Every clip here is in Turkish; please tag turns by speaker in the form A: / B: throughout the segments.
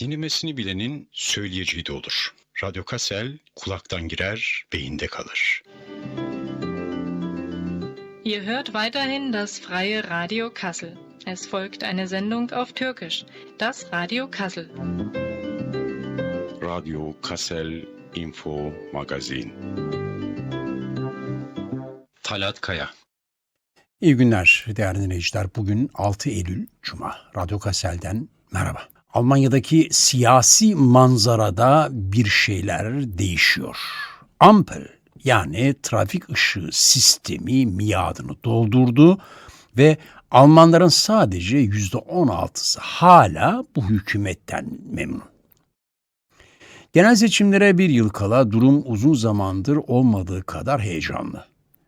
A: Dinlemesini bilenin söyleyeceği de olur. Radyo Kassel kulaktan girer, beyinde kalır.
B: Ihr hört weiterhin das freie Radio Kassel. Es folgt eine Sendung auf Türkisch, das Radio Kassel.
A: Radyo Kassel Info Magazin. Talat Kaya
C: İyi günler değerli dinleyiciler. Bugün 6 Eylül Cuma. Radyo Kassel'den merhaba. Almanya'daki siyasi manzarada bir şeyler değişiyor. Ampel yani trafik ışığı sistemi miadını doldurdu ve Almanların sadece %16'sı hala bu hükümetten memnun. Genel seçimlere bir yıl kala durum uzun zamandır olmadığı kadar heyecanlı.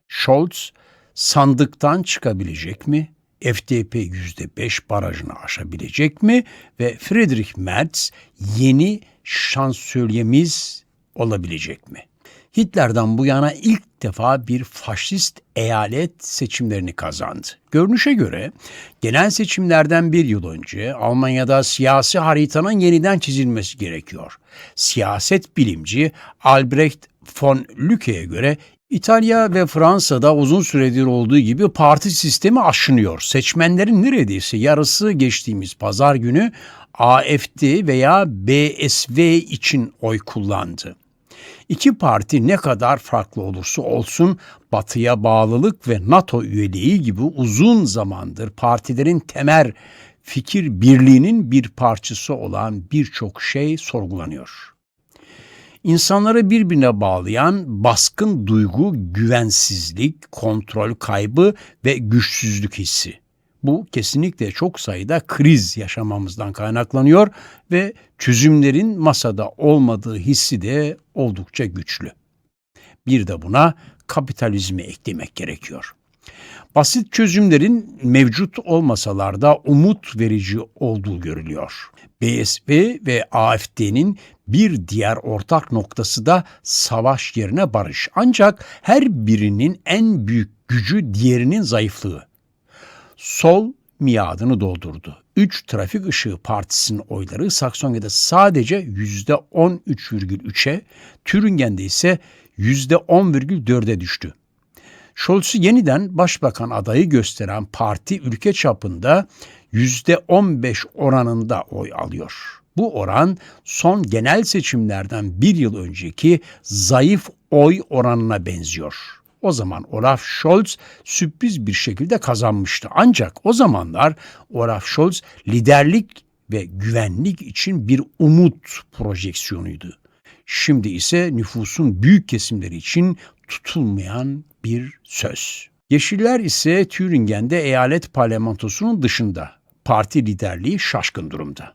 C: Scholz sandıktan çıkabilecek mi? FDP %5 barajını aşabilecek mi? Ve Friedrich Merz yeni şansölyemiz olabilecek mi? Hitler'den bu yana ilk defa bir faşist eyalet seçimlerini kazandı. Görünüşe göre genel seçimlerden bir yıl önce Almanya'da siyasi haritanın yeniden çizilmesi gerekiyor. Siyaset bilimci Albrecht von Lücke'ye göre İtalya ve Fransa'da uzun süredir olduğu gibi parti sistemi aşınıyor. Seçmenlerin neredeyse yarısı geçtiğimiz pazar günü AFD veya BSV için oy kullandı. İki parti ne kadar farklı olursa olsun Batı'ya bağlılık ve NATO üyeliği gibi uzun zamandır partilerin temel fikir birliğinin bir parçası olan birçok şey sorgulanıyor. İnsanları birbirine bağlayan baskın duygu, güvensizlik, kontrol kaybı ve güçsüzlük hissi. Bu kesinlikle çok sayıda kriz yaşamamızdan kaynaklanıyor ve çözümlerin masada olmadığı hissi de oldukça güçlü. Bir de buna kapitalizmi eklemek gerekiyor. Basit çözümlerin mevcut olmasalar da umut verici olduğu görülüyor. BSP ve AFD'nin bir diğer ortak noktası da savaş yerine barış. Ancak her birinin en büyük gücü diğerinin zayıflığı. Sol miadını doldurdu. 3 trafik ışığı partisinin oyları Saksonya'da sadece %13,3'e, Türingen'de ise %10,4'e düştü. Scholz'u yeniden başbakan adayı gösteren parti ülke çapında %15 oranında oy alıyor. Bu oran son genel seçimlerden bir yıl önceki zayıf oy oranına benziyor. O zaman Olaf Scholz sürpriz bir şekilde kazanmıştı. Ancak o zamanlar Olaf Scholz liderlik ve güvenlik için bir umut projeksiyonuydu. Şimdi ise nüfusun büyük kesimleri için tutulmayan bir söz. Yeşiller ise Thüringen'de eyalet parlamentosunun dışında. Parti liderliği şaşkın durumda.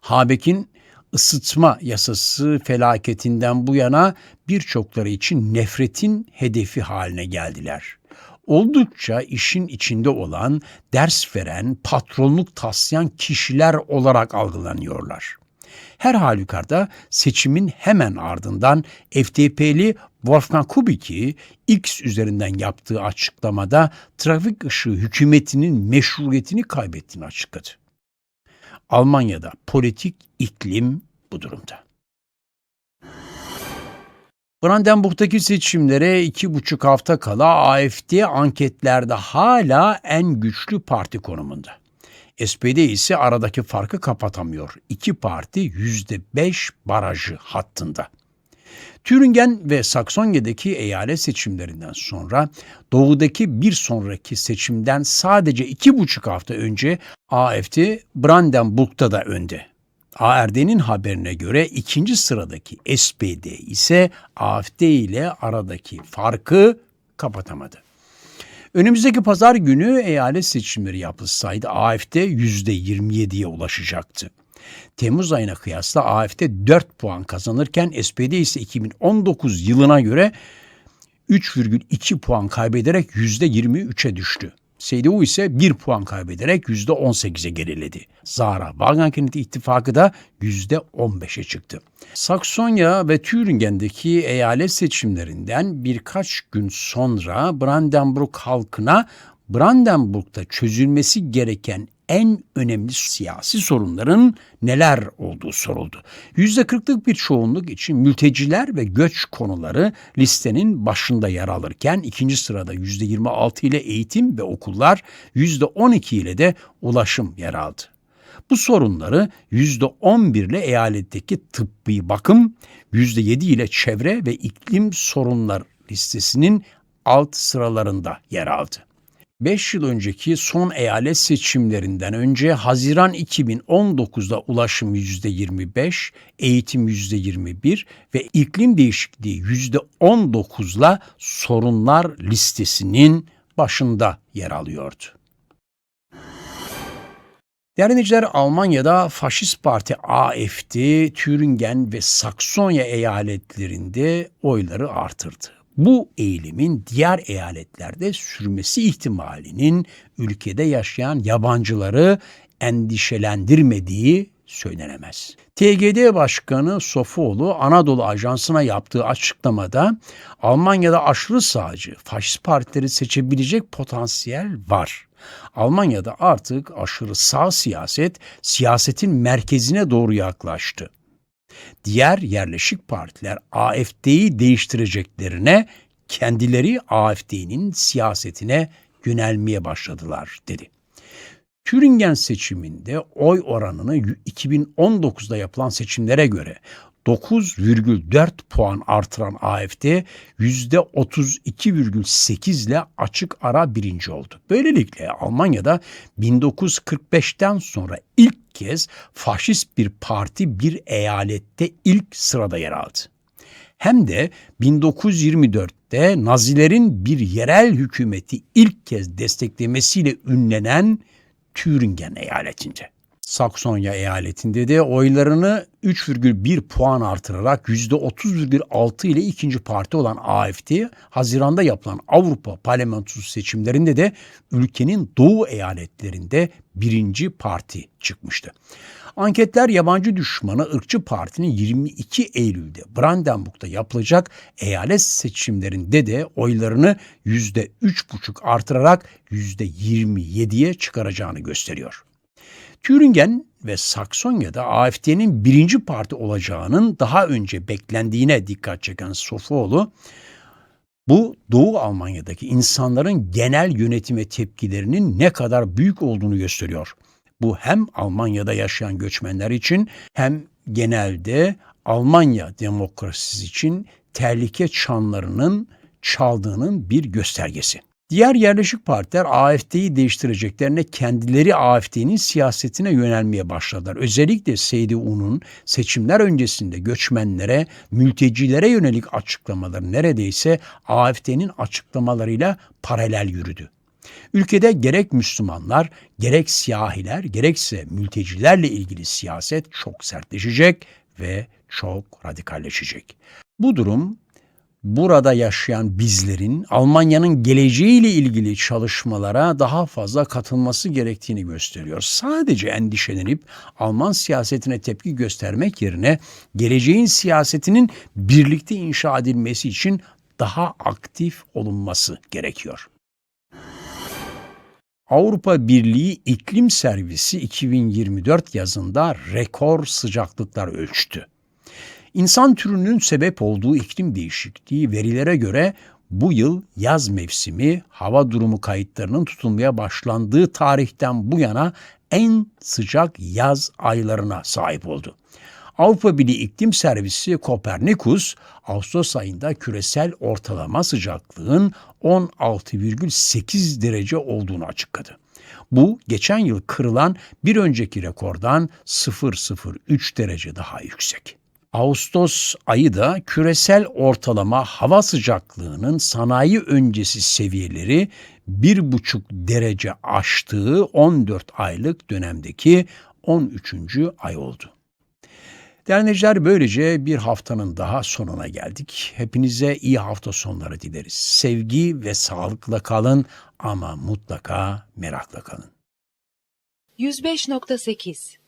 C: Habeck'in ısıtma yasası felaketinden bu yana birçokları için nefretin hedefi haline geldiler. Oldukça işin içinde olan, ders veren, patronluk taslayan kişiler olarak algılanıyorlar. Her halükarda seçimin hemen ardından FDP'li Wolfgang Kubicki X üzerinden yaptığı açıklamada trafik ışığı hükümetinin meşruiyetini kaybettiğini açıkladı. Almanya'da politik iklim bu durumda. Brandenburg'daki seçimlere iki buçuk hafta kala AFD anketlerde hala en güçlü parti konumunda. SPD ise aradaki farkı kapatamıyor. İki parti yüzde beş barajı hattında. Thüringen ve Saksonya'daki eyalet seçimlerinden sonra doğudaki bir sonraki seçimden sadece iki buçuk hafta önce AFD Brandenburg'da da önde. ARD'nin haberine göre ikinci sıradaki SPD ise AFD ile aradaki farkı kapatamadı. Önümüzdeki pazar günü eyalet seçimleri yapılsaydı AFD %27'ye ulaşacaktı. Temmuz ayına kıyasla AFD 4 puan kazanırken SPD ise 2019 yılına göre 3,2 puan kaybederek %23'e düştü. CDU ise 1 puan kaybederek %18'e geriledi. Zara Wagenknecht ittifakı da %15'e çıktı. Saksonya ve Thüringen'deki eyalet seçimlerinden birkaç gün sonra Brandenburg halkına Brandenburg'da çözülmesi gereken en önemli siyasi sorunların neler olduğu soruldu. %40'lık bir çoğunluk için mülteciler ve göç konuları listenin başında yer alırken ikinci sırada %26 ile eğitim ve okullar, %12 ile de ulaşım yer aldı. Bu sorunları %11 ile eyaletteki tıbbi bakım, %7 ile çevre ve iklim sorunlar listesinin alt sıralarında yer aldı. 5 yıl önceki son eyalet seçimlerinden önce Haziran 2019'da ulaşım %25, eğitim %21 ve iklim değişikliği %19'la sorunlar listesinin başında yer alıyordu. Değerli dinleyiciler, Almanya'da faşist parti AFD, Thüringen ve Saksonya eyaletlerinde oyları artırdı. Bu eğilimin diğer eyaletlerde sürmesi ihtimalinin ülkede yaşayan yabancıları endişelendirmediği söylenemez. TGD Başkanı Sofuoğlu Anadolu Ajansı'na yaptığı açıklamada Almanya'da aşırı sağcı faşist partileri seçebilecek potansiyel var. Almanya'da artık aşırı sağ siyaset siyasetin merkezine doğru yaklaştı. Diğer yerleşik partiler AFD'yi değiştireceklerine kendileri AFD'nin siyasetine yönelmeye başladılar dedi. Thüringen seçiminde oy oranını 2019'da yapılan seçimlere göre 9,4 puan artıran AFD %32,8 ile açık ara birinci oldu. Böylelikle Almanya'da 1945'ten sonra ilk kez faşist bir parti bir eyalette ilk sırada yer aldı. Hem de 1924'te Nazilerin bir yerel hükümeti ilk kez desteklemesiyle ünlenen Thüringen eyaletinde. Saksonya eyaletinde de oylarını 3,1 puan artırarak %30,6 ile ikinci parti olan AFD, Haziran'da yapılan Avrupa Parlamentosu seçimlerinde de ülkenin doğu eyaletlerinde birinci parti çıkmıştı. Anketler yabancı düşmanı ırkçı partinin 22 Eylül'de Brandenburg'da yapılacak eyalet seçimlerinde de oylarını %3,5 artırarak %27'ye çıkaracağını gösteriyor. Thüringen ve Saksonya'da AFD'nin birinci parti olacağının daha önce beklendiğine dikkat çeken Sofuoğlu, bu Doğu Almanya'daki insanların genel yönetime tepkilerinin ne kadar büyük olduğunu gösteriyor. Bu hem Almanya'da yaşayan göçmenler için hem genelde Almanya demokrasisi için tehlike çanlarının çaldığının bir göstergesi. Diğer yerleşik partiler AFD'yi değiştireceklerine kendileri AFD'nin siyasetine yönelmeye başladılar. Özellikle CDU'nun seçimler öncesinde göçmenlere, mültecilere yönelik açıklamaları neredeyse AFD'nin açıklamalarıyla paralel yürüdü. Ülkede gerek Müslümanlar, gerek siyahiler, gerekse mültecilerle ilgili siyaset çok sertleşecek ve çok radikalleşecek. Bu durum burada yaşayan bizlerin Almanya'nın geleceğiyle ilgili çalışmalara daha fazla katılması gerektiğini gösteriyor. Sadece endişelenip Alman siyasetine tepki göstermek yerine geleceğin siyasetinin birlikte inşa edilmesi için daha aktif olunması gerekiyor. Avrupa Birliği İklim Servisi 2024 yazında rekor sıcaklıklar ölçtü. İnsan türünün sebep olduğu iklim değişikliği verilere göre bu yıl yaz mevsimi hava durumu kayıtlarının tutulmaya başlandığı tarihten bu yana en sıcak yaz aylarına sahip oldu. Avrupa Birliği İklim Servisi Kopernikus, Ağustos ayında küresel ortalama sıcaklığın 16,8 derece olduğunu açıkladı. Bu geçen yıl kırılan bir önceki rekordan 0,03 derece daha yüksek. Ağustos ayı da küresel ortalama hava sıcaklığının sanayi öncesi seviyeleri 1,5 derece aştığı 14 aylık dönemdeki 13. ay oldu. Değerli böylece bir haftanın daha sonuna geldik. Hepinize iyi hafta sonları dileriz. Sevgi ve sağlıkla kalın ama mutlaka merakla kalın.
D: 105.8